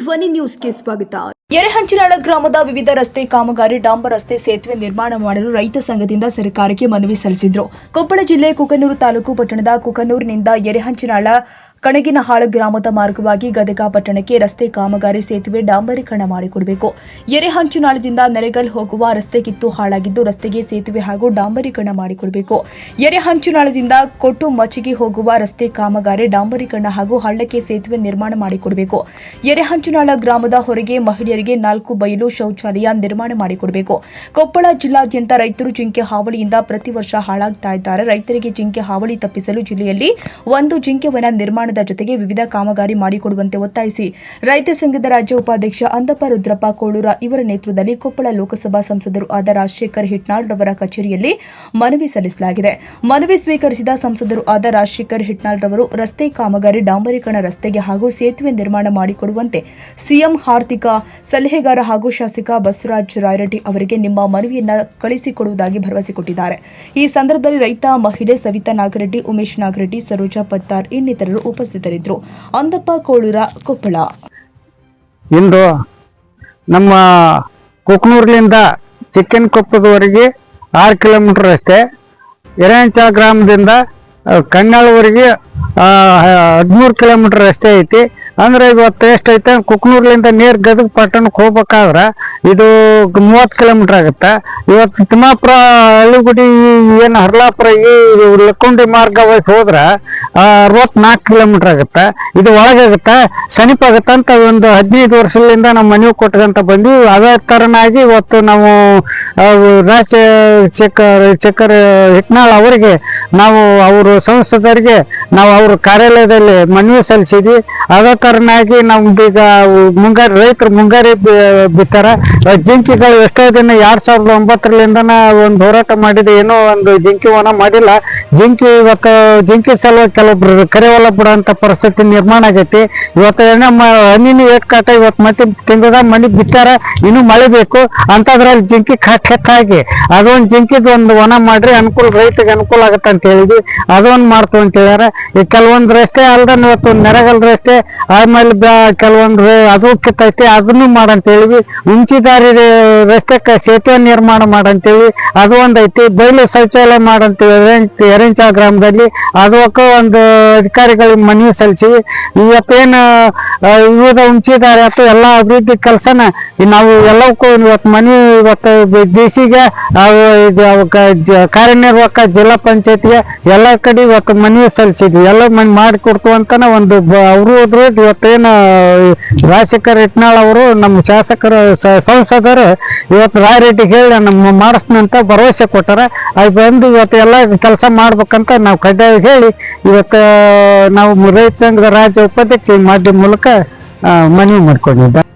ಧ್ವನಿ ನ್ಯೂಸ್ಗೆ ಸ್ವಾಗತ. ಎರೆಹಂಚಿನಾಳ ಗ್ರಾಮದ ವಿವಿಧ ರಸ್ತೆ, ಕಾಮಗಾರಿ, ಡಾಂಬರ್ ರಸ್ತೆ ಸೇತುವೆ ನಿರ್ಮಾಣ ಮಾಡಲು ರೈತ ಸಂಘದಿಂದ ಸರ್ಕಾರಕ್ಕೆ ಮನವಿ ಸಲ್ಲಿಸಿದ್ರು. ಕೊಪ್ಪಳ ಜಿಲ್ಲೆ ಕುಕನೂರು ತಾಲೂಕು ಪಟ್ಟಣದ ಕುಕನೂರಿನಿಂದ ಎರೆಹಂಚಿನಾಳ ಕಣಗಿನಹಾಳ ಗ್ರಾಮದ ಮಾರ್ಗವಾಗಿ ಗದಗ ಪಟ್ಟಣಕ್ಕೆ ರಸ್ತೆ ಕಾಮಗಾರಿ ಸೇತುವೆ ಡಾಂಬರೀಕರಣ ಮಾಡಿಕೊಡಬೇಕು. ಎರೆಹಂಚಿನಾಳದಿಂದ ನೆರೆಗಲ್ ಹೋಗುವ ರಸ್ತೆ ಕಿತ್ತು ಹಾಳಾಗಿದ್ದು ರಸ್ತೆಗೆ ಸೇತುವೆ ಹಾಗೂ ಡಾಂಬರೀಕರಣ ಮಾಡಿಕೊಡಬೇಕು. ಎರೆಹಂಚಿನಾಳದಿಂದ ಕೊಟ್ಟು ಮಚ್ಚಿಗೆ ಹೋಗುವ ರಸ್ತೆ ಕಾಮಗಾರಿ ಡಾಂಬರೀಕರಣ ಹಾಗೂ ಹಳ್ಳಕ್ಕೆ ಸೇತುವೆ ನಿರ್ಮಾಣ ಮಾಡಿಕೊಡಬೇಕು. ಎರೆಹಂಚಿನಾಳ ಗ್ರಾಮದ ಹೊರಗೆ ಮಹಿಳೆಯರಿಗೆ ನಾಲ್ಕು ಬಯಲು ಶೌಚಾಲಯ ನಿರ್ಮಾಣ ಮಾಡಿಕೊಡಬೇಕು. ಕೊಪ್ಪಳ ಜಿಲ್ಲಾದ್ಯಂತ ರೈತರು ಜಿಂಕೆ ಹಾವಳಿಯಿಂದ ಪ್ರತಿ ವರ್ಷ ಹಾಳಾಗ್ತಾ ಇದ್ದಾರೆ. ರೈತರಿಗೆ ಜಿಂಕೆ ಹಾವಳಿ ತಪ್ಪಿಸಲು ಜಿಲ್ಲೆಯಲ್ಲಿ ಒಂದು ಜಿಂಕೆ ವನ ನಿರ್ಮಾಣದ ಜೊತೆಗೆ ವಿವಿಧ ಕಾಮಗಾರಿ ಮಾಡಿಕೊಡುವಂತೆ ಒತ್ತಾಯಿಸಿ, ರೈತ ಸಂಘದ ರಾಜ್ಯ ಉಪಾಧ್ಯಕ್ಷ ಅಂದಪ್ಪ ರುದ್ರಪ್ಪ ಕೋಳೂರ ಇವರ ನೇತೃತ್ವದಲ್ಲಿ ಕೊಪ್ಪಳ ಲೋಕಸಭಾ ಸಂಸದರು ಆದ ರಾಜಶೇಖರ್ ಹಿಟ್ನಾಳ್ ರವರ ಕಚೇರಿಯಲ್ಲಿ ಮನವಿ ಸಲ್ಲಿಸಲಾಗಿದೆ. ಮನವಿ ಸ್ವೀಕರಿಸಿದ ಸಂಸದರು ಆದ ರಾಜಶೇಖರ್ ಹಿಟ್ನಾಳ್ ರವರು ರಸ್ತೆ ಕಾಮಗಾರಿ ಡಾಂಬರೀಕರಣ ರಸ್ತೆಗೆ ಹಾಗೂ ಸೇತುವೆ ನಿರ್ಮಾಣ ಮಾಡಿಕೊಡುವಂತೆ ಸಿಎಂ ಆರ್ಥಿಕ ಸಲಹೆಗಾರ ಹಾಗೂ ಶಾಸಕ ಬಸವರಾಜ್ ರಾಯರೆಡ್ಡಿ ಅವರಿಗೆ ನಿಮ್ಮ ಮನವಿಯನ್ನ ಕಳಿಸಿಕೊಡುವುದಾಗಿ ಭರವಸೆ ಕೊಟ್ಟಿದ್ದಾರೆ. ಈ ಸಂದರ್ಭದಲ್ಲಿ ರೈತ ಮಹಿಳೆ ಸವಿತಾ ನಾಗರೆಡ್ಡಿ, ಉಮೇಶ್ ನಾಗರೆಡ್ಡಿ, ಸರೋಜಾ ಪತ್ತಾರ್ ಇನ್ನಿತರರು ಉಪಸ್ಥಿತರಿದ್ದರು. ಅಂದಪ್ಪ ಕೋಳೂರ ಕೊಪ್ಪಳ. ಇಂದು ನಮ್ಮ ಕುಕ್ನೂರ್ಲಿಂದ ಚಿಕ್ಕನ್ ಕೊಪ್ಪದವರೆಗೆ ಆರು ಕಿಲೋಮೀಟರ್ ಅಷ್ಟೇ. ಎರಂಚ ಗ್ರಾಮದಿಂದ ಕಣ್ಣಾಳವರೆಗೆ ಹದಿಮೂರು ಕಿಲೋಮೀಟರ್ ರಸ್ತೆ ಐತಿ. ಅಂದ್ರೆ ಇವತ್ತು ಎಷ್ಟೈತೆ ಕುಕ್ನೂರ್ಲಿಂದ ನೇರ್ ಗದಗ ಪಟ್ಟಣಕ್ಕೆ ಹೋಗ್ಬೇಕಾದ್ರೆ ಇದು ಮೂವತ್ತು ಕಿಲೋಮೀಟರ್ ಆಗುತ್ತೆ. ಇವತ್ತು ತಿಮ್ಮಾಪುರ ಹಳ್ಳಿಗುಡಿ ಏನು ಹರ್ಲಾಪುರ, ಈ ಲಕ್ಕುಂಡಿ ಮಾರ್ಗ ಹೋದ್ರೆ ಅರವತ್ನಾಲ್ಕು ಕಿಲೋಮೀಟರ್ ಆಗುತ್ತೆ. ಇದು ಒಳಗಾಗುತ್ತೆ ಸಮೀಪ ಆಗುತ್ತೆ ಅಂತ ಒಂದು ಹದಿನೈದು ವರ್ಷದಿಂದ ನಮ್ಮ ಮನೆಗೆ ಕೊಟ್ಕೊಂತ ಬಂದ್ವಿ. ಅದೇ ತರನಾಗಿ ಇವತ್ತು ನಾವು ರಾಜ ಚಕ್ಕರ್ ಚಕ್ಕರ್ ಹಿಟ್ನಾಳ್ ಅವರಿಗೆ ನಾವು, ಅವರು ಸಂಸದರಿಗೆ ನಾವು ಅವ್ರ ಕಾರ್ಯಾಲಯದಲ್ಲಿ ಮನವಿ ಸಲ್ಲಿಸಿದ್ವಿ. ಅದೇ ಆಗಿ ನಮ್ದು ಈಗ ಮುಂಗಾರಿ ರೈತರು ಮುಂಗಾರಿ ಬಿತ್ತಾರ. ಜಿಂಕಿಗಳು ಎಷ್ಟೋ ದಿನ ಎರಡ್ ಸಾವಿರದ ಒಂಬತ್ತರಲ್ಲಿಂದನ ಒಂದು ಹೋರಾಟ ಮಾಡಿದೆ. ಏನೋ ಒಂದು ಜಿಂಕಿ ವನ ಮಾಡಿಲ್ಲ. ಜಿಂಕಿ ಇವತ್ತು ಜಿಂಕಿ ಸಲುವಾಗಿ ಕೆಲವೊಬ್ರು ಕರೆವಲ್ಲ ಬಿಡೋಂಥ ಪರಿಸ್ಥಿತಿ ನಿರ್ಮಾಣ ಆಗೈತಿ. ಇವತ್ತು ಏನೋ ಹಣ್ಣಿನ ಏಟ್ ಕಾಟ ಇವತ್ತು ಮತ್ತೆ ತಿಂಗಳದಾಗ ಮನೆ ಬಿತ್ತಾರ. ಇನ್ನು ಮಳೆ ಬೇಕು. ಅಂತದ್ರಲ್ಲಿ ಜಿಂಕಿ ಕಾಟ ಹೆಚ್ಚಾಗಿ. ಅದೊಂದು ಜಿಂಕಿದ ಒಂದು ವನ ಮಾಡ್ರಿ. ಅನುಕೂಲ ರೈತರಿಗೆ ಅನುಕೂಲ ಆಗತ್ತೆ ಅಂತ ಹೇಳಿದ್ವಿ. ಅದೊಂದು ಮಾಡ್ತು ಅಂತ ಹೇಳ್ಯಾರ. ಈ ಕೆಲವೊಂದು ರಸ್ತೆ ಅಲ್ದನ್ ಇವತ್ತು ನೆರಗಲ್ ರಸ್ತೆ ಆಮೇಲೆ ಕೆಲವೊಂದು ಅದು ಕಿತ್ತೈತಿ ಅದನ್ನು ಮಾಡಂತೇಳಿ ಉಂಚಿದಾರಿ ರಸ್ತೆಕ್ಕೆ ಸೇತುವೆ ನಿರ್ಮಾಣ ಮಾಡಂತೇಳಿ, ಅದು ಒಂದೈತಿ ಬಯಲು ಶೌಚಾಲಯ ಮಾಡಂತೇಳಿ ಎರೆಂಚ ಗ್ರಾಮದಲ್ಲಿ. ಅದಕ್ಕೆ ಒಂದು ಅಧಿಕಾರಿಗಳಿಗೆ ಮನವಿ ಸಲ್ಲಿಸಿವಿ ಇವತ್ತೇನು ವಿವಿಧ ಉಂಚಿದಾರಿ ಅಥವಾ ಎಲ್ಲ ಅಭಿವೃದ್ಧಿ ಕೆಲಸನ ನಾವು ಎಲ್ಲವಕ್ಕೂ ಇವತ್ತು ಮನೆ ಇವತ್ತು ಡಿಸಿಗೆ ಕಾರ್ಯನಿರ್ವಾಹಕ ಜಿಲ್ಲಾ ಪಂಚಾಯತ್ಗೆ ಎಲ್ಲ ಕಡೆ ಇವತ್ತು ಮನವಿ ಸಲ್ಲಿಸಿದ್ವಿ. ಎಲ್ಲ ಮನೆ ಮಾಡಿಕೊಡ್ತು ಅಂತಾನೆ ಒಂದು ಅವರು ಹೋದ್ರು, ಇವತ್ತೇನು ರಾಜಶೇಖರ್ ಇಟ್ನಾಳ್ ಅವರು ನಮ್ಮ ಶಾಸಕರು ಸಂಸದರು ಇವತ್ತು ರಾಯರೆಡ್ಡಿಗೆ ಹೇಳಿ ನಮ್ಮ ಮಾಡಿಸ್ನಂತ ಭರವಸೆ ಕೊಟ್ಟಾರ. ಅದು ಬಂದು ಇವತ್ತು ಎಲ್ಲ ಕೆಲಸ ಮಾಡ್ಬೇಕಂತ ನಾವು ಕಡ್ಡಾಯ ಹೇಳಿ ಇವತ್ತು ನಾವು ರೈತ ಸಂಘದ ರಾಜ್ಯ ಉಪಾಧ್ಯಕ್ಷ ಈ ಮಾಧ್ಯಮ ಮೂಲಕ ಮನವಿ ಮಾಡ್ಕೊಂಡಿದ್ದೆ.